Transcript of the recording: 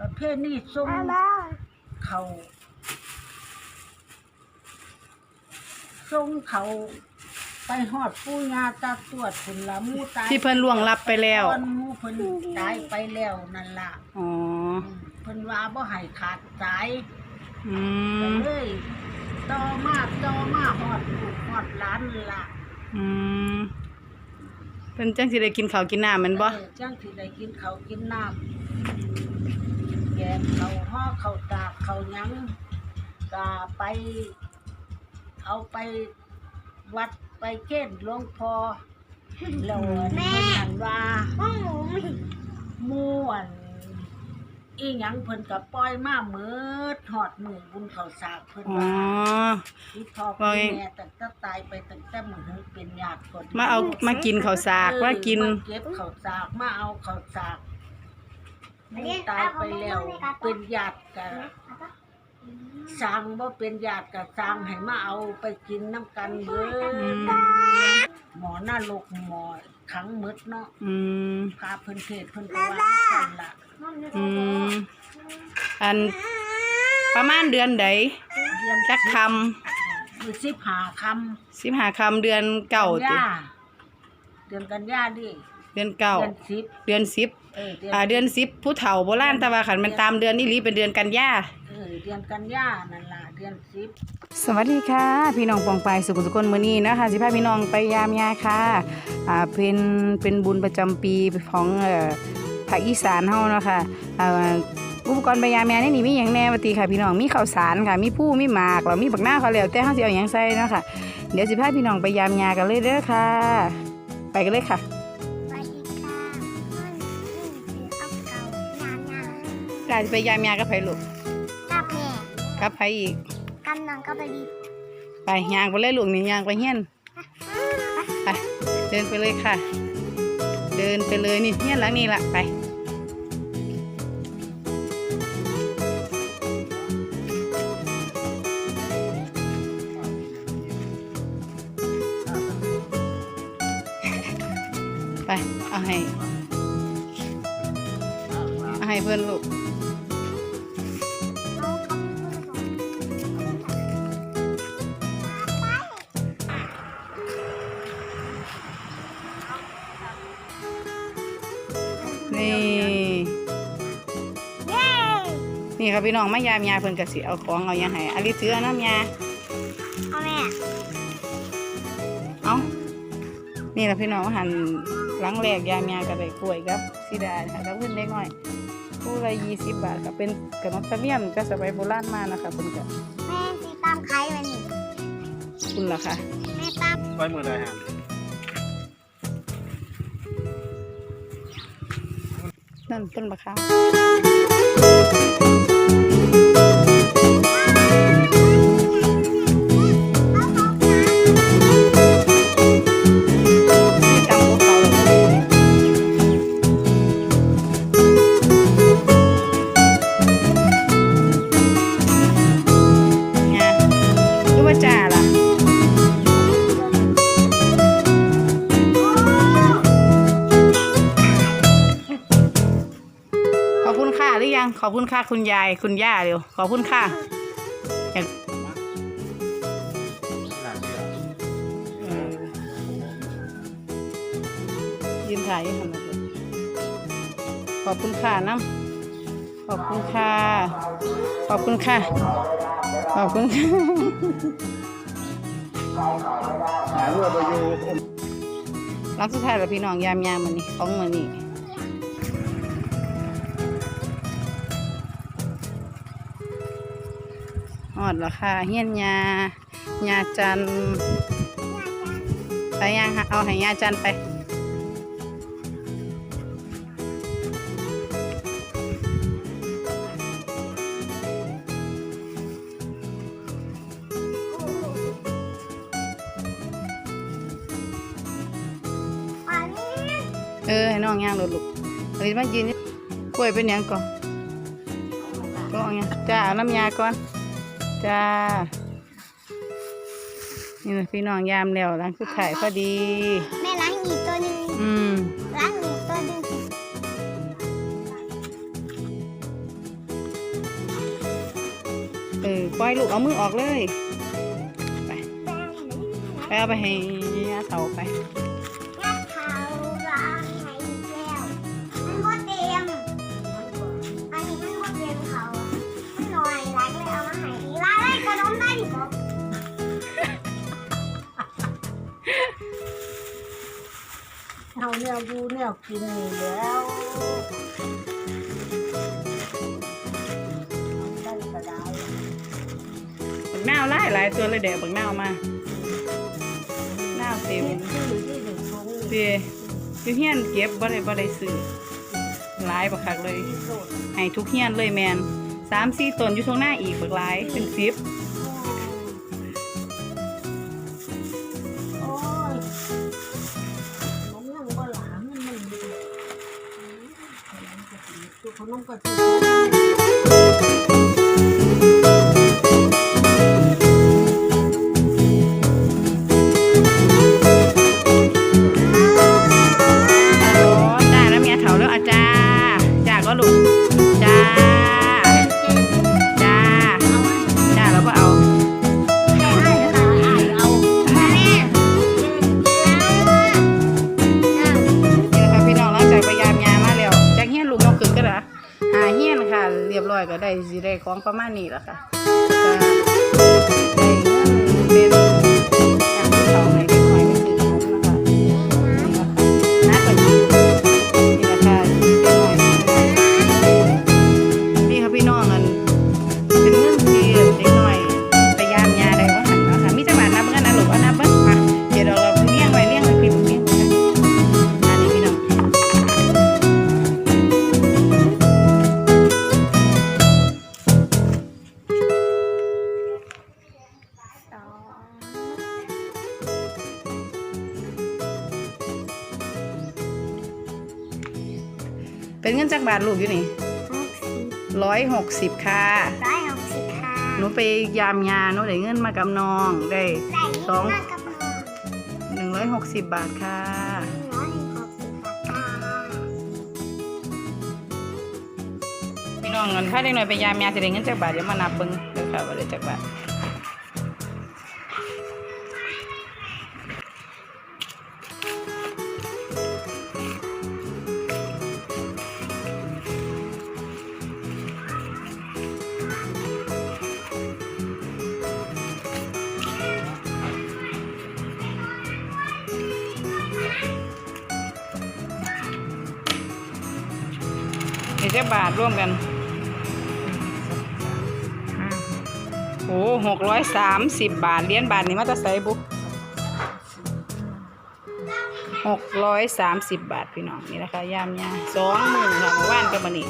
ประเภทนี้ส่งเขาส่งเขาไปหอดผู้ยาตาตรวจผลละหมูตายที่เพิ่นล่วงลับไปแล้ว ตอนหมูเพิ่นตายไปแล้วนั่นล่ะอ๋อ เพิ่นว่าบ่ให้ขาดสายอืก็ม เลยต่อมาต่อมาหอดลูกหอดหลานนั่นล่ะอืมเพิ่นจังสิได้กินข้าวกินน้ำแมันบ่เออจังสิได้กินข้าวกินน้ำแกงข้าห่อเขาตากข้ายังก็ไปเอาไปวัดไปเกณฑ์หลวงพ่อแล้วเพิ่นหันว่าห้องหนูมีม่วนอีหยังเพิ่นก็ปล่อยมาเมิดหอดมือบุญเขาสากเพิ่นว่าที่พ่อไงแม่ตั้งแต่ตายไปตั้งแต่มือนเป็นญาติคนมาเอามากินเขาสากว่ากินเก็บเขาสากมาเอาเขาสาก นี่ตายไปแล้ว เป็นญาติกันสร้างบ่เป็นญาติก็สร้างให้มาเอาไปกินน้ำกันเบิอืดมหมอหน้าโลกหมอขังหมดเนาะอืมพาเพิ่นเทศเพิ่นก็ว่าซั่นล่ะอืมอันประมาณเดือนใดเดือนจักคคือสิบหาคำสิบหาคำเดือนำเก่ากันติยาเดือนกันยาดิ เดือนเก่าเดือนสิบเดือนสิบเอออ่าเดือนสิบผู้เฒ่าโบราณแต่ว่าขันมันตามเดือนนี่ลีเป็นเดือนกันยา เออเดือนกันยานั่นล่ะเดือนสิบ สวัสดีค่ะ พี่น้องปองไปายสุขสุขคนมื้อนี้นะคะสิพาพี่น้องไปยามยาค่ะอ่าเป็นเป็นบุญประจำปีของเอ่อภาคอีสานเฮาเนาะค่ะอ่าอุปกรณ์ไปยามยานี่นี่มีหยังแน่วาติค่ะพี่น้องมีข้าวสารค่ะมีผู้มีหมากแล้วมีบักหน้าเขาวแล้วแต่เฮาสิเอาหยังใส่เนาะค่ะเดี๋ยวสิพาพี่น้องไปยามยากันเลยเด้อค่ะ ไปกันเลยค่ะ กาสิไปยามยากับไผลูกกับแม่กับไผอีกกำลังก็ไปดีไปยางไปเลยลูกนี่ยางไปเฮียนไปเดินไปเลยค่ะ เดินไปเลยนี่เฮียนหลังนี่ละไปไปเอาให้เอาให้เพื่อนลูก นี่เย้นี่ครับพี่น้องมายามยาเพิ่นก็สิเอาของเอาหยังให้อลิถือเอาน้ำยาเอาแม่เอานี่แหละพี่น้องหันหลังแรกยามยาก็ได้กล้วยครับสีดาค่ะแล้วเพิ่นได้ง่อยผู้ละยี่สิบบาทก็เป็นขนมตะเมียนก็สมัยโบราณมานะคะเพิ่นก็แม่สีตามไข่มานี่คุณล่ะค่ะแม่ตามไปมือใดฮะ นั่นต้นมะขาม ขอบคุณค่ะคุณยายคุณย่าเร็วขอบคุณค่ะอยากเออยืนถ่ายยังทำอะไรขอบคุณค่ะน้ำขอบคุณค่ะ ขอบคุณค่ะ ขอบคุณค่ะหาเรือไปอยู่หลังสุดท้ายแล้วพี่น้องยามยามมันนี่ของมันนี่ อดราคาเฮียนยายาจันไปยังฮะเอาให้ยาจันไปเออให้น้องย่างรถลูกอันนี้มายืนนี่กล้วยเป็นยังก่อนก็เอาหยังจ้าเอาน้ำยาก่อน จ้า นี่นะพี่น้องยามแล้วล้างสุดท้ายพอดี แม่ล้างอีกตัวหนึ่งอืมล้างอีกตัวหนึ่งเออปล่อยลูกเอามือออกเลย ไป ไปเอาไปให้ยาเต่าไป เอาแนวดูแนวกินนี่แล้วเอาได้ก็ได้บักนาวไล่หลายตัวเลยเดี๋ยวบักนาวมาหน้าวเต็ม ที่ที่หนึ่งทงเปียอยู่เฮียนเก็บบ่ได้บ่ได้ซื้อหลายบักคักเลย ที่สุดให้ทุกเฮียนเลยแมนสามสี่ต้นอยู่ตรงหน้าอีกบักหลายเป็นสิบ ตัว อยก็ได้สิได้ของประมาณนี้แหละค่ะ กบาทลูกอยู่นี่ร้อยหกสิบค่ะร้อยหกสิบค่ะหนูไปยามยาหนูได้เงินมากับน้องได้ใส่สองมากกับมือหนึ่งร้อยหกสิบบาทค่ะร้อยหกสิบค่ะพี่น้องเงินถ้าเด็กหน่อยไปยามยาจะได้เงินจากบาทเดี๋ยวมานับเบิ้งเดี๋ยวค่ะว่าได้จากบาท เรียวจากบาทร่วมกันโอ้หกร้อยสามสิบบาทเหรียนบาทนี่มาตะไซบุหกร้อยสามสิบบาทพี่น้องนี่นะคะยามยาสองหมื่นค่ะเมื่อวานกับมันนี่